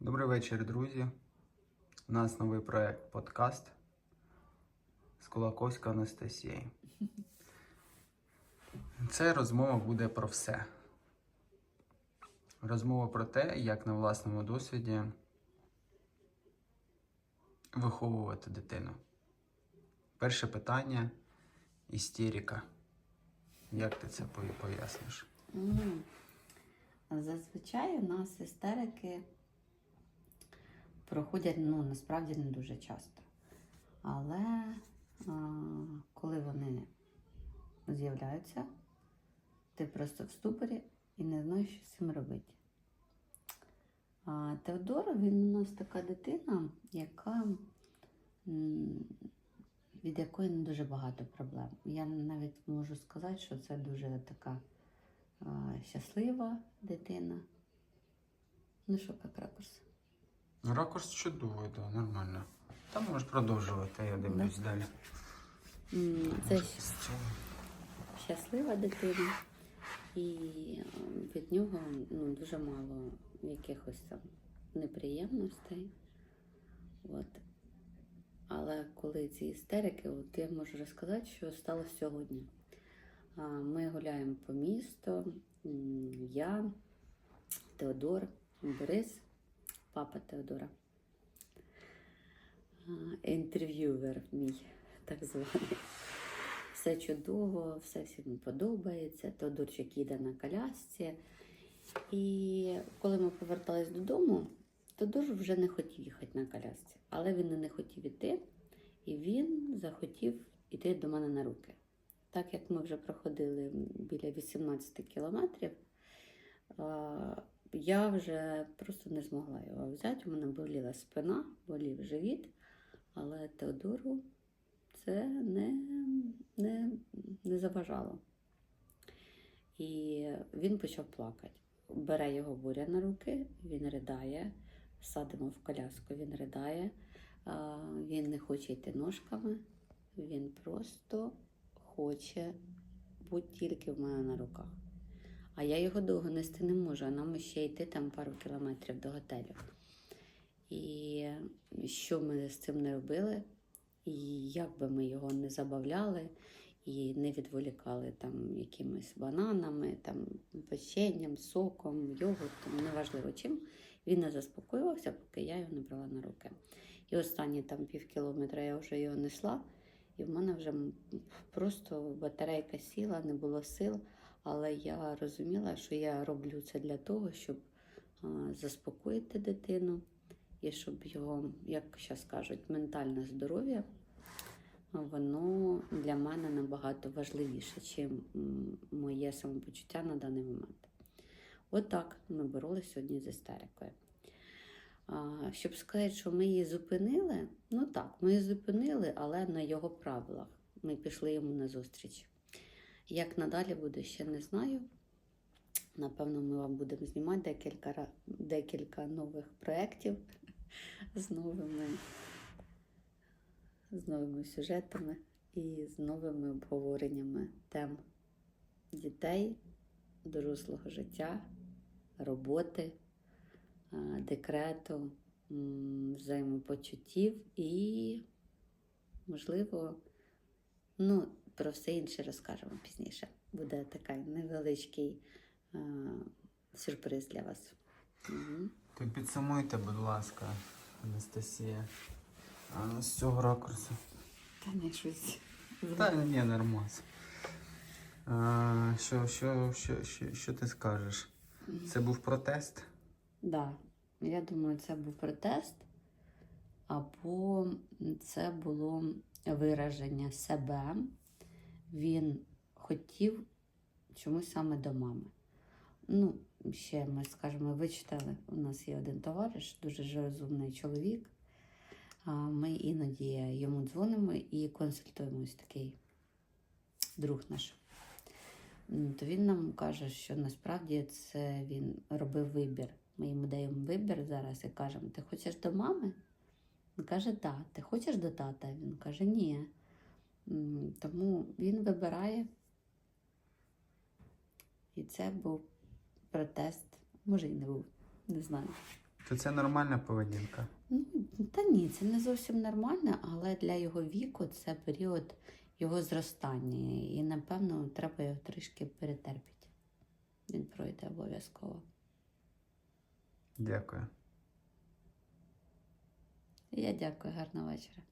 Добрий вечір, друзі. У нас новий проект подкаст з Кулаковською Анастасією. Це розмова буде про все. Розмова про те, як на власному досвіді виховувати дитину. Перше питання істерика. Як ти це по- поясниш? Зазвичай у нас істерики проходять ну, насправді не дуже часто. Але а, коли вони з'являються, ти просто в ступорі і не знаєш, що з цим робити. А, Теодор, він у нас така дитина, яка, від якої не дуже багато проблем. Я навіть можу сказати, що це дуже така а, щаслива дитина. Ну що, як ракурс? Ракурс чудовий, так, нормально. Та можеш продовжувати, я дивлюсь далі. М, Це щ- щаслива дитина, і е, від нього ну, дуже мало якихось там неприємностей. От. Але коли ці істерики, от я можу розказати, що сталося сьогодні. А, Ми гуляємо по місту, м, я, Теодор, Борис, папа Теодора. Інтерв'ювер мій, так званий. Все чудово, все всім подобається. Теодорчик їде на колясці. І коли ми повертались додому, Теодор вже не хотів їхати на колясці. Але він і не хотів іти, і він захотів іти до мене на руки. Так як ми вже проходили біля 18 кілометрів, я вже просто не змогла його взяти. У мене боліла спина, болів живіт, але Теодору це не, не, не заважало. І він почав плакати. Бере його буря на руки, він ридає, садимо в коляску, він ридає, він не хоче йти ножками, він просто хоче бути тільки в мене на руках. А я його довго нести не можу, а нам ще йти там пару кілометрів до готелю. І що ми з цим не робили, і як би ми його не забавляли і не відволікали там якимись бананами, там печенням, соком, йогуртом, неважливо чим, він не заспокоювався, поки я його не брала на руки. І останні там пів кілометра я вже його несла, і в мене вже просто батарейка сіла, не було сил. Але я розуміла, що я роблю це для того, щоб заспокоїти дитину і щоб його, як зараз кажуть, ментальне здоров'я, воно для мене набагато важливіше, ніж моє самопочуття на даний момент. Отак ми боролися сьогодні з істерикою. Щоб сказати, що ми її зупинили, ну так, ми її зупинили, але на його правилах. Ми пішли йому на зустріч. Як надалі буде, ще не знаю. Напевно, ми вам будемо знімати декілька, декілька нових проєктів з новими, з новими сюжетами і з новими обговореннями тем дітей, дорослого життя, роботи, декрету, взаємопочуттів і, можливо, ну, про все інше розкажемо пізніше. Буде такий невеличкий а, сюрприз для вас. Угу. Так підсумуйте, будь ласка, Анастасія. А, з цього ракурсу. Та не щось. Та ні, нормально. А, що, що, що, що, що ти скажеш? Це був протест? Да. Я думаю, це був протест, або це було вираження себе. Він хотів чомусь саме до мами. Ну, ще ми скажемо, вичитали. У нас є один товариш, дуже розумний чоловік. Ми іноді йому дзвонимо і консультуємось такий друг наш. То він нам каже, що насправді це він робив вибір. Ми йому даємо вибір зараз і кажемо: ти хочеш до мами? Він каже, так. Ти хочеш до тата? Він каже, ні. Тому він вибирає. І це був протест. Може, і не був, не знаю. То це нормальна поведінка. Ну, та ні, це не зовсім нормально, але для його віку це період його зростання. І, напевно, треба його трішки перетерпіти. Він пройде обов'язково. Дякую. Я дякую, гарного вечора.